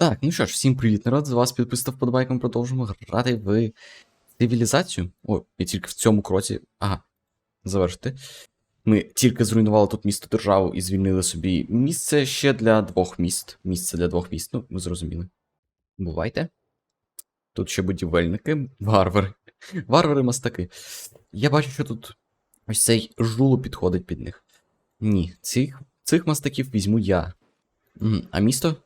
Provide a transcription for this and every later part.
Так, ну що ж, всім привіт, народ. З вас підписав подобайком, продовжуємо грати в цивілізацію. О, і тільки в цьому кроці. Ага, завершити. Ми тільки зруйнували тут місто державу і звільнили собі місце ще для двох міст. Місце для двох міст, ну, ви зрозуміли. Бувайте. Тут ще будівельники, варвари. Варвари мастаки. Я бачу, що тут ось цей жуло підходить під них. Ні, цих, цих мастаків візьму я. А місто?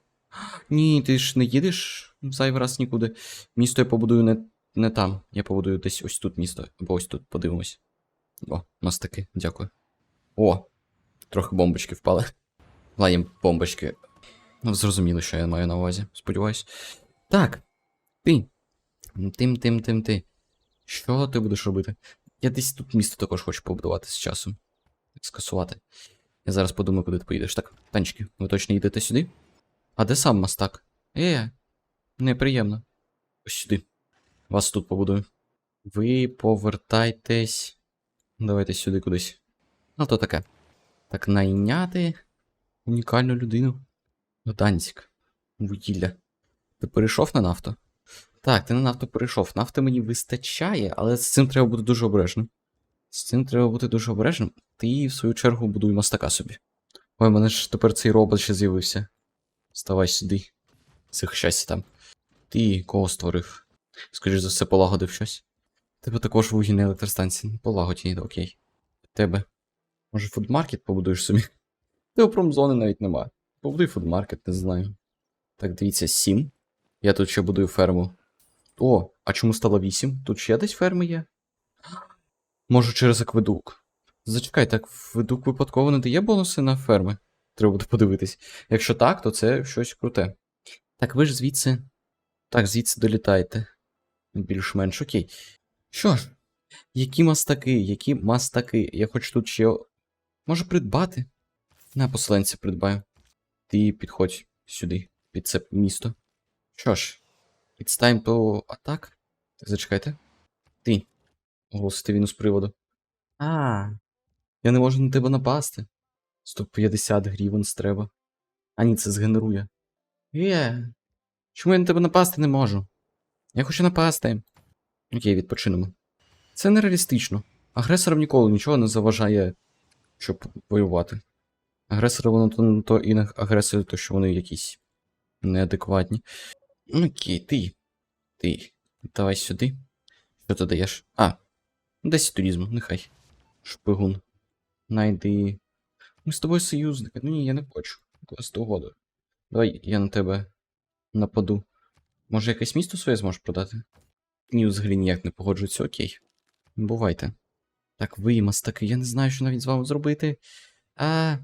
Ні, ти ж не їдеш зайвий раз нікуди. Місто я побудую не, не там. Я побудую десь ось тут місто. Або ось тут подивимось. О, мастаки, дякую. О, трохи бомбочки впали. Ладім бомбочки. Ну, зрозуміли, що я маю на увазі, сподіваюсь. Так. Ти. Тим, тим, тим, ти. Що ти будеш робити? Я десь тут місто також хочу побудувати з часом. Скасувати. Я зараз подумаю, куди ти поїдеш. Так, танчики, ви точно їдете сюди? А де сам мастак? Е, неприємно. Ось сюди. Вас тут побудую. Ви повертайтесь. Давайте сюди кудись. Ну, то таке. Так, найняти унікальну людину. Данцік. Вугілля. Ти перейшов на нафту? Так, ти на нафту перейшов. Нафти мені вистачає, але з цим треба бути дуже обережним. З цим треба бути дуже обережним. Ти, в свою чергу, будуй мастака собі. Ой, мене ж тепер цей робот ще з'явився. Вставай сюди. Захищайся там. Ти кого створив? Скоріш за все, полагодив щось. Тебе також вугільна електростанція. Полагодь її, окей. Тебе. Може, фудмаркет побудуєш собі? Тебе промзони навіть нема. Побудуй фудмаркет, не знаю. Так, дивіться, 7. Я тут ще будую ферму. О, а чому стало 8? Тут ще десь ферми є? Може, через акведук. Зачекай, так акведук випадково не дає бонуси на ферми? Треба буде подивитись. Якщо так, то це щось круте. Так, ви ж звідси. Так, звідси долітаєте. Більш-менш окей. Що ж, які мастаки, які мастаки? Я хочу тут ще. Може придбати? На поселенця придбаю. Ти підходь сюди, під це місто. Що ж, it's time to attack. Зачекайте. Ти. Оголосити війну з приводу. А. Я не можу на тебе напасти. 150 гривень треба. А ні, це згенерує. Є. Чому я на тебе напасти не можу? Я хочу напасти. Окей, відпочинемо. Це нереалістично. Агресорам ніколи нічого не заважає, щоб воювати. Агресори воно то, то і не агресори, то що вони якісь неадекватні. Окей, ти. Ти. Давай сюди. Що ти даєш? А. Десь туризму, нехай. Шпигун. Найди. Ми з тобою союзники. Ну ні, я не хочу. Класти угоду. Давай я на тебе нападу. Може, якесь місто своє зможеш продати? Ні, взагалі ніяк не погоджується, окей. Бувайте. Так, ви, мастаки, я не знаю, що навіть з вами зробити. А.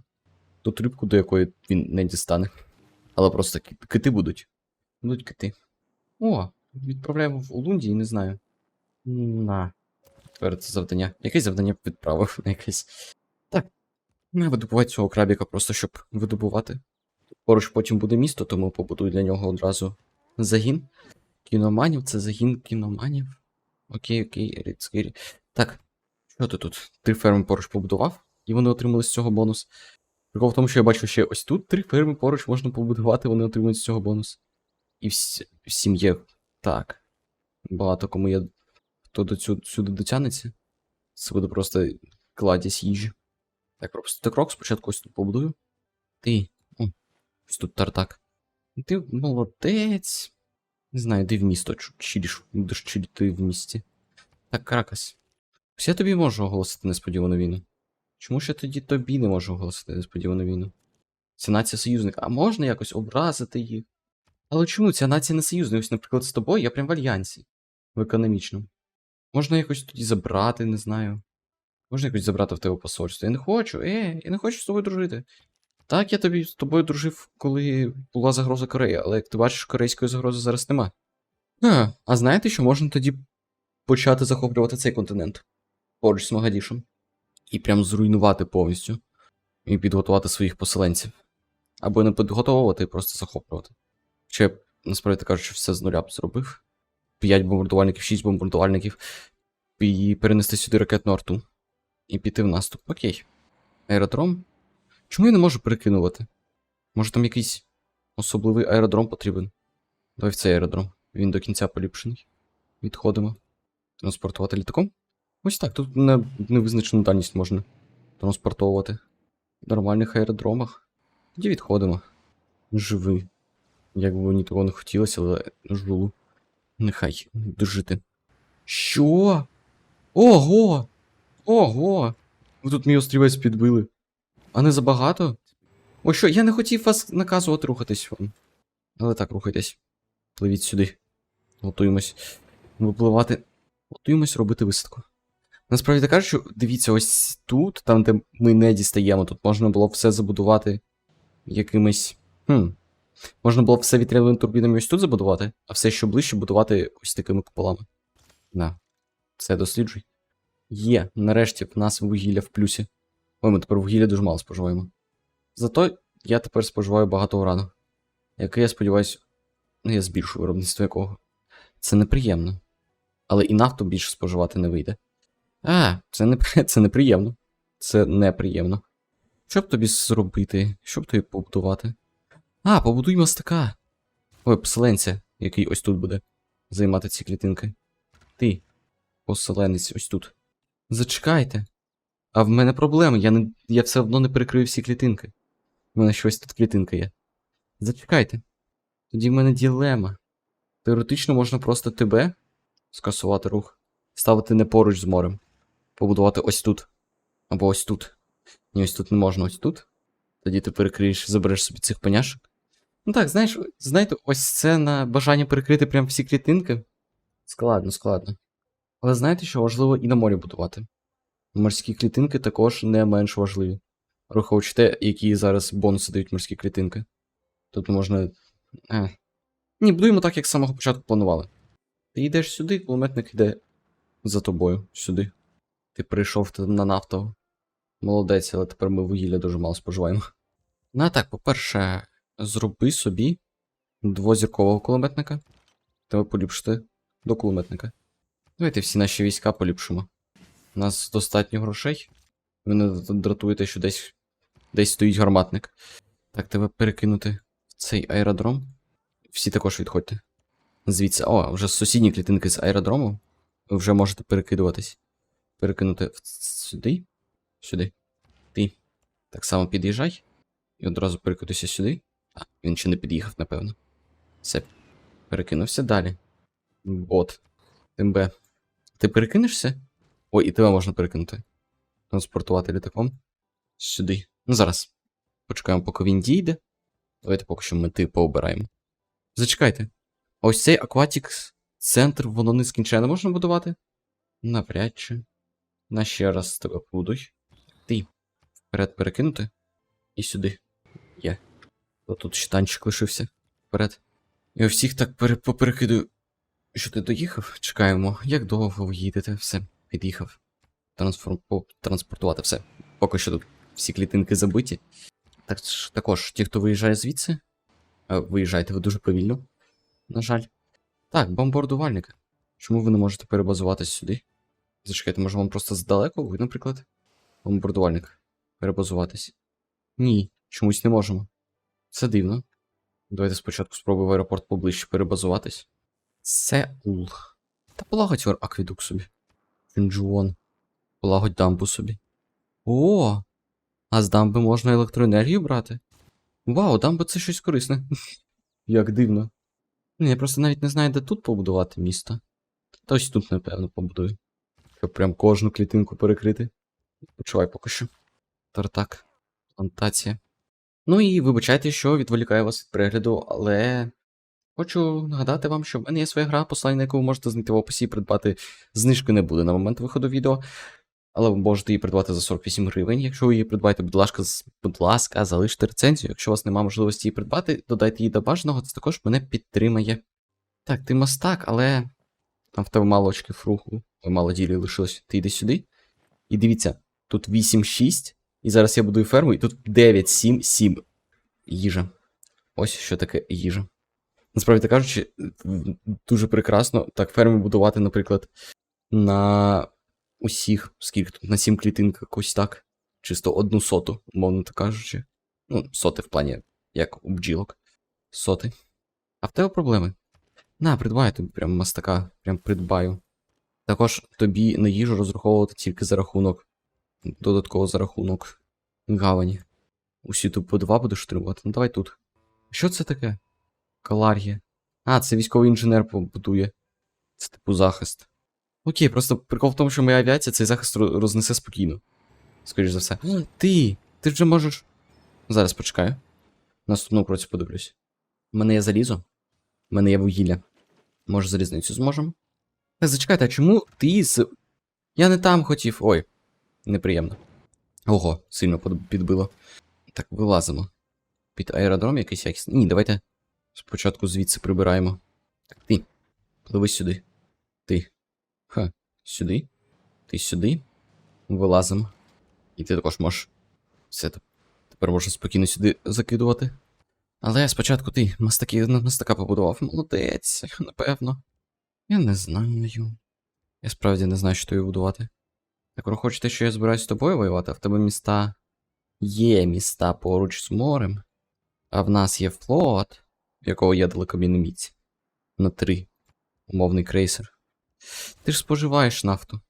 Тут рибку, до якої він не дістане. Але просто кити будуть. Будуть кити. О, відправляємо в Улунді, не знаю. На. Тепер це завдання. Якесь завдання відправив на якесь. Не видобувати цього крабіка просто щоб видобувати. Поруч потім буде місто, тому побудую для нього одразу загін. Кіноманів, це загін кіноманів. Окей, окей, рідскирі. Так, що ти тут? Три ферми поруч побудував, і вони отримали з цього бонус. Прикол в тому, що я бачу ще ось тут три ферми поруч можна побудувати, вони отримують з цього бонус. І в, с- в. Так. Багато кому є. Хто до цю, сюди дотягнеться. Це буде просто кладість їжі. Так, пропустити крок, спочатку ось тут побудую. Ти. О, ось тут тартак. Ти молодець. Не знаю, ти в місто чиліш, будеш чиліти в місті. Так, Кракас. Ось я тобі можу оголосити несподівану війну. Чому ж я тоді тобі не можу оголосити несподівану війну? Це нація союзника. А можна якось образити їх? Але чому ця нація не союзна? Ось, наприклад, з тобою я прям в альянсі. В економічному. Можна якось тоді забрати, не знаю. Можна якось забрати в тебе посольство. Я не хочу, е, я не хочу з тобою дружити. Так, я тобі з тобою дружив, коли була загроза Кореї, але як ти бачиш, корейської загрози зараз нема. А, а знаєте, що можна тоді почати захоплювати цей континент поруч з Магадішем? І прям зруйнувати повністю. І підготувати своїх поселенців. Або не підготовувати, а просто захоплювати. Чи я, насправді кажучи, все з нуля б зробив. 5 бомбардувальників, 6 бомбардувальників. І перенести сюди ракетну арту. І піти в наступ. Окей. Аеродром? Чому я не можу перекинувати? Може там якийсь особливий аеродром потрібен? Давай в цей аеродром. Він до кінця поліпшений. Відходимо. Транспортувати літаком? Ось так, тут на невизначену дальність можна транспортовувати. В нормальних аеродромах. Тоді відходимо. Живи. Як би мені того не хотілося, але жулу. Нехай дожити. Що? Ого! Ого! Ви тут мій острівець підбили. А не забагато? Ой, що, я не хотів вас наказувати рухатись вам. Але так, рухайтесь. Пливіть сюди. Готуємось випливати. Готуємось робити висадку. Насправді так кажучи, дивіться, ось тут, там, де ми не дістаємо, тут можна було все забудувати якимись. Хм. Можна було все вітряними турбінами ось тут забудувати, а все, що ближче, будувати ось такими куполами. Да. Це досліджуй. Є, нарешті в нас вугілля в плюсі. Ой, ми тепер вугілля дуже мало споживаємо. Зато я тепер споживаю багато урану. Який, я сподіваюся, ну я збільшую виробництво якого. Це неприємно. Але і нафту більше споживати не вийде. А, це не це неприємно. Це неприємно. Що б тобі зробити? Що б тобі побудувати? А, побудуй мостика. Ой, поселенця, який ось тут буде займати ці клітинки. Ти, поселенець, ось тут. Зачекайте. А в мене проблеми, я не, я все одно не перекрию всі клітинки. У мене щось тут клітинка є. Зачекайте. Тоді в мене ділема. Теоретично можна просто тебе скасувати рух, ставити не поруч з морем, побудувати ось тут. Або ось тут. Ні, ось тут не можна, ось тут. Тоді ти перекриєш, забереш собі цих поняшок. Ну так, знаєш, знаєте, ось це на бажання перекрити прям всі клітинки. Складно, складно. Але знаєте, що важливо і на морі будувати. Морські клітинки також не менш важливі. Враховуючи те, які зараз бонуси дають морські клітинки. Тут можна. Е. Ні, будуємо так, як з самого початку планували. Ти йдеш сюди, кулеметник йде за тобою сюди. Ти прийшов на нафту. Молодець, але тепер ми вугілля дуже мало споживаємо. Ну а так, по-перше, зроби собі двозіркового кулеметника. Тебе поліпшити до кулеметника. Давайте всі наші війська поліпшимо. У нас достатньо грошей. Ви не дратуєте, що десь десь стоїть гарматник. Так, тебе перекинути в цей аеродром. Всі також відходьте. Звідси. О, вже сусідні клітинки з аеродрому. Ви вже можете перекидуватись. Перекинути в... сюди. Сюди. Ти. Так само під'їжджай. І одразу перекидуйся сюди. А, він ще не під'їхав, напевно. Все. Перекинувся далі. От. ТМБ. Ти перекинешся? Ой, і тебе можна перекинути. Транспортувати літаком. Сюди. Ну зараз. Почекаємо, поки він дійде. Давайте поки що мети пообираємо. Зачекайте. Ось цей Aquatics центр, воно нескінченно можна будувати? Навряд чи. На ще раз тебе побудуй. Ти. Вперед перекинути. І сюди. Є. Тут ще танчик лишився. Вперед. І всіх так пере... Що ти доїхав? Чекаємо. Як довго ви їдете? Все, під'їхав. Трансформ... Транспортувати все. Поки що тут всі клітинки забиті. Так, також, ті, хто виїжджає звідси. е, Виїжджаєте ви дуже повільно. На жаль. Так, бомбардувальник. Чому ви не можете перебазуватись сюди? Зачекайте, може вам просто здалеку, ви, наприклад? Бомбардувальник. Перебазуватись. Ні, чомусь не можемо. Це дивно. Давайте спочатку спробуємо в аеропорт поближче перебазуватись. Сеул. Та полагодь аквідук собі. Чунджуон. Полагодь дамбу собі. О! А з дамби можна електроенергію брати? Вау, дамба це щось корисне. Як дивно. Я просто навіть не знаю, де тут побудувати місто. Та ось тут, напевно, побудую. Щоб прям кожну клітинку перекрити. Почувай поки що. Тартак. Плантація. Ну і вибачайте, що відволікаю вас від перегляду, але хочу нагадати вам, що в мене є своя гра, послання на яку ви можете знайти в описі і придбати. Знижки не буде на момент виходу відео. Але ви можете її придбати за 48 гривень. Якщо ви її придбаєте, будь ласка, будь ласка, залиште рецензію. Якщо у вас немає можливості її придбати, додайте її до бажаного, це також мене підтримає. Так, ти мастак, але там в тебе мало очків руху, ой, мало ділі лишилось. Ти йди сюди. І дивіться, тут 8-6, і зараз я будую ферму, і тут 9-7-7. Їжа. Ось що таке їжа. Насправді кажучи, дуже прекрасно так ферми будувати, наприклад, на усіх, скільки тут, на 7 клітинках, ось так. Чисто одну соту, умовно так кажучи. Ну, соти в плані, як у бджілок. Соти. А в тебе проблеми. На, придбаю тобі прям мастака, прям придбаю. Також тобі на їжу розраховувати тільки за рахунок. Додатково за рахунок гавані. Усі тут по два будеш отримувати. Ну давай тут. Що це таке? Каларія. А, це військовий інженер побудує. Це типу захист. Окей, просто прикол в тому, що моя авіація цей захист рознесе спокійно. Скоріш за все. Ти! Ти вже можеш. Зараз почекаю. Наступну кроці подивлюсь. У мене є залізо. У мене є вугілля. Може, залізницю зможемо? Так, зачекайте, а чому ти з. Я не там хотів. Ой, неприємно. Ого, сильно підбило. Так, вилазимо. Під аеродром якийсь якийсь. Ні, давайте спочатку звідси прибираємо. Так, ти. Пливи сюди. Ти. Ха, сюди. Ти сюди. Вилазимо. І ти також можеш. Все, тепер можна спокійно сюди закидувати. Але спочатку ти мастаки, мастака побудував. Молодець, напевно. Я не знаю. Я справді не знаю, що тобі будувати. Так ви хочете, що я збираюсь з тобою воювати, а в тебе міста. Є міста поруч з морем. А в нас є флот, в якого є далекобійний міць. На три. Умовний крейсер. Ти ж споживаєш нафту.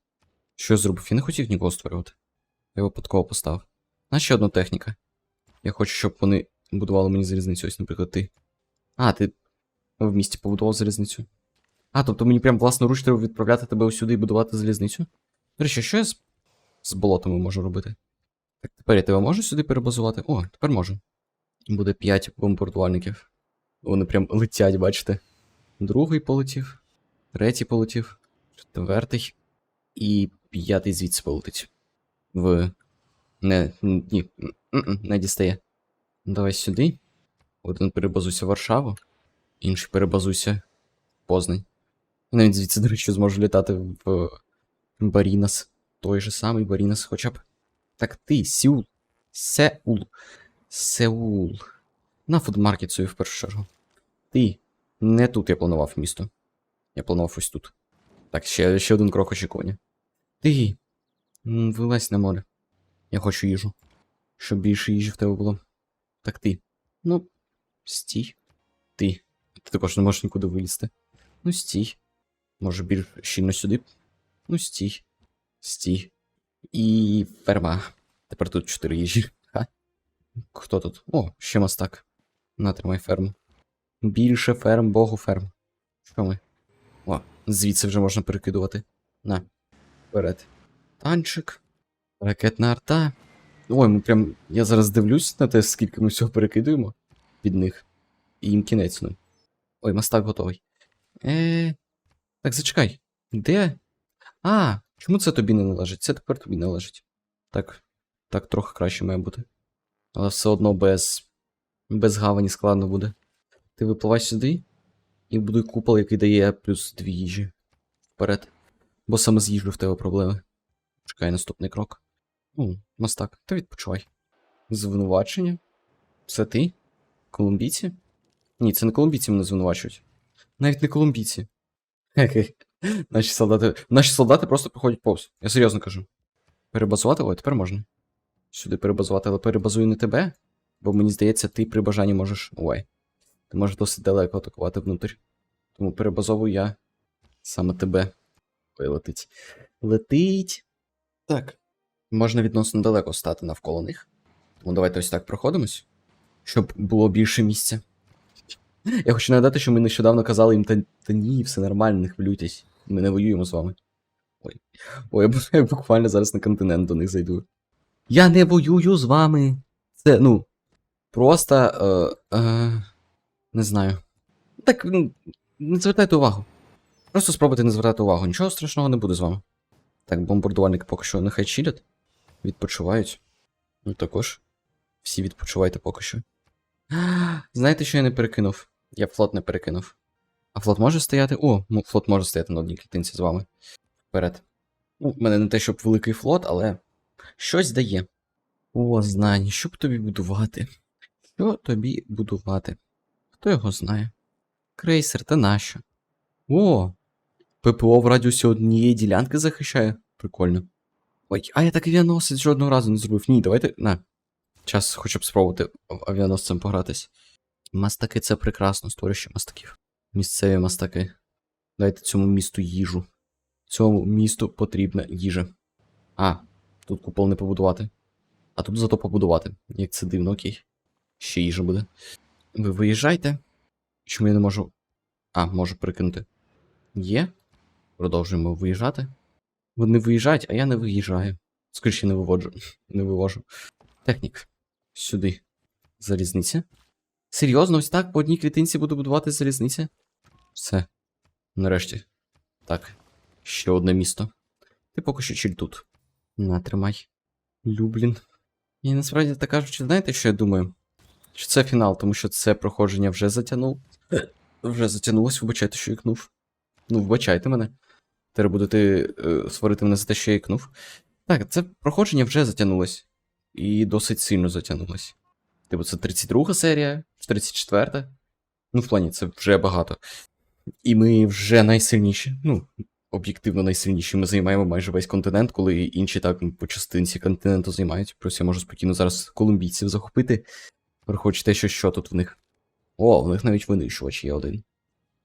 Що я зробив? Я не хотів нікого створювати. Я випадково поставив. На ще одна техніка. Я хочу, щоб вони будували мені залізницю, ось, наприклад, ти. А, ти в місті побудував залізницю. А, тобто мені прям власноруч треба відправляти тебе усюди і будувати залізницю? До речі, що я з, з болотами можу робити? Так, тепер я тебе можу сюди перебазувати? О, тепер можу. Буде 5 бомбардувальників. Вони прям летять, бачите. Другий полетів, третій полетів, четвертий і п'ятий звідси полетить. В. Не. Ні. Не дістає. Давай сюди. Один перебазуйся в Варшаву, інший перебазуйся в Познань. Навіть звідси, до речі, зможу літати в Барінас. Той же самий Барінас, хоча б. Так ти, Сеул. Сеул. Сеул. На фудмаркет свою в першу чергу. Ти. Не тут я планував місто. Я планував ось тут. Так, ще, ще один крок очікування. Ти. Вилазь на море. Я хочу їжу. Щоб більше їжі в тебе було. Так ти. Ну, стій. Ти. Ти також не можеш нікуди вилізти. Ну, стій. Може, більш щільно сюди. Ну, стій. Стій. І ферма. Тепер тут чотири їжі. Ха. Хто тут? О, ще мастак. Натримай ферму. Більше ферм, богу ферм. Що ми? О, звідси вже можна перекидувати. На. Вперед. Танчик. Ракетна арта. Ой, ми прям. Я зараз дивлюсь на те, скільки ми всього перекидуємо під них. І їм кінець, ну. Ой, мастак готовий. Е. Так, зачекай. Де? А, чому це тобі не належить? Це тепер тобі належить. Так. Так трохи краще має бути. Але все одно без. Без гавані складно буде. Ти випливай сюди і будуй купол, який дає плюс дві їжі. Вперед. Бо саме з їжею в тебе проблеми. Чекай наступний крок. Ну, мастак, ти відпочивай. Звинувачення? Це ти? Колумбійці? Ні, це не колумбійці мене звинувачують. Навіть не колумбійці. Хе-хе. Наші солдати. Наші солдати просто проходять повз. Я серйозно кажу. Перебазувати? Ой, тепер можна. Сюди перебазувати, але перебазую не тебе. Бо мені здається, ти при бажанні можеш. Ой. Ти можеш досить далеко атакувати внутрі. Тому перебазовую я саме тебе. Ой, летить. Летить. Так. Можна відносно далеко стати навколо них. Тому давайте ось так проходимось, щоб було більше місця. Я хочу нагадати, що ми нещодавно казали їм, та, та ні, все нормально, не хвилюйтесь. Ми не воюємо з вами. Ой. Ой, я буквально зараз на континент до них зайду. Я не воюю з вами. Це, ну. Просто. Е, е, не знаю. Так, ну, не звертайте увагу. Просто спробуйте не звертати увагу. Нічого страшного не буде з вами. Так, бомбардувальники поки що нехай чилять. Відпочивають. Ну також. Всі відпочивайте поки що. Знаєте, що я не перекинув? Я флот не перекинув. А флот може стояти? О, ну, флот може стояти на одній клітинці з вами. Вперед. Ну, в мене не те, щоб великий флот, але щось дає. О, знань, що б тобі будувати? Що тобі будувати? Хто його знає? Крейсер, та нащо? О! ППО в радіусі однієї ділянки захищає. Прикольно. Ой, а я так авіаносець жодного разу не зробив. Ні, давайте. На. Час хоча б спробувати авіаносцем погратись. Мастаки це прекрасно, створюще мастаків. Місцеві мастаки. Дайте цьому місту їжу. Цьому місту потрібна їжа. А, тут купол не побудувати. А тут зато побудувати. Як це дивно, окей. Ще їжа буде. Ви виїжджайте. Чому я не можу. А, можу прикинути. Є. Продовжуємо виїжджати. Вони виїжджають, а я не виїжджаю. Скоріше не виводжу. Не вивожу. Технік. Сюди. Залізниця. Серйозно, ось так по одній клітинці буду будувати залізниця? Все. Нарешті. Так. Ще одне місто. Ти поки що чиль тут. На, тримай. Люблін. І насправді так кажучи, знаєте, що я думаю? Що це фінал, тому що це проходження вже затягнув. Вже затягнулось, вибачайте, що ікнув. Ну, вибачайте мене. Тепер будете е, сварити мене за те, що я ікнув. Так, це проходження вже затягнулось. І досить сильно затягнулось. Типу, це 32 серія, 34. Ну, в плані, це вже багато. І ми вже найсильніші. Ну, об'єктивно найсильніші. Ми займаємо майже весь континент, коли інші так по частинці континенту займають. Плюс я можу спокійно зараз колумбійців захопити. Враховуючи те, що що тут в них. О, в них навіть винищувач є один.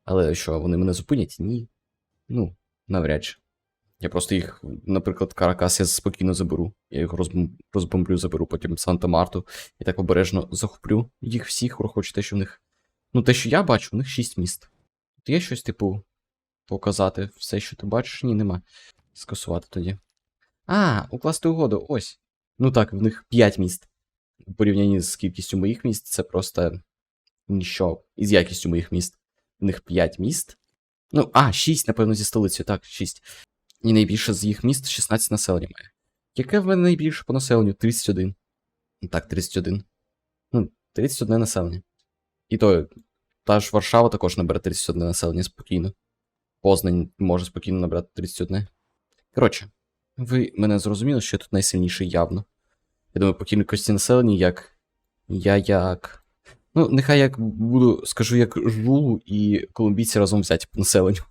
Але що, вони мене зупинять? Ні. Ну, навряд чи. Я просто їх, наприклад, Каракас я спокійно заберу. Я їх розбом- розбомблю, заберу, потім Санта-Марту. І так обережно захоплю їх всіх, враховуючи те, що в них. Ну, те, що я бачу, у них шість міст. Тут є щось, типу, показати все, що ти бачиш? Ні, нема. Скасувати тоді. А, укласти угоду, ось. Ну так, в них 5 міст. У порівнянні з кількістю моїх міст, це просто ніщо. І з якістю моїх міст. В них 5 міст. Ну, а, 6, напевно, зі столицею, так, 6. І найбільше з їх міст 16 населення має. Яке в мене найбільше по населенню? 31. Так, 31. Ну, 31 населення. І то, та ж Варшава також набере 31 населення спокійно. Познань може спокійно набрати 31. Коротше, ви мене зрозуміли, що я тут найсильніший явно. Я думаю, по кількості населення, як. Я як. Ну, нехай як буду, скажу, як жулу і колумбійці разом взяті по населенню.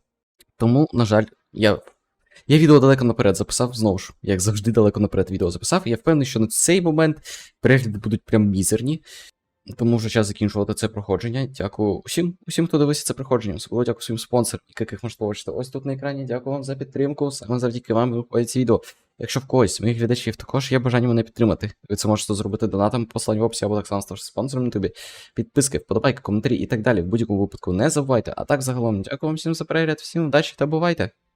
Тому, на жаль, я. Я відео далеко наперед записав, знову ж, як завжди, далеко наперед відео записав. І я впевнений, що на цей момент перегляди будуть прям мізерні. Тому вже час закінчувати це проходження. Дякую усім, усім, хто дивився це проходження. Особливо дякую своїм спонсорам, яких можете побачити ось тут на екрані. Дякую вам за підтримку. Саме завдяки вам виходять ці відео. Якщо в когось з моїх глядачів також є бажання мене підтримати, ви це можете зробити донатом, послання в описі або так само ставши спонсором на ютубі. Підписки, вподобайки, коментарі і так далі. В будь-якому випадку не забувайте. А так загалом, дякую вам всім за перегляд, всім удачі та бувайте!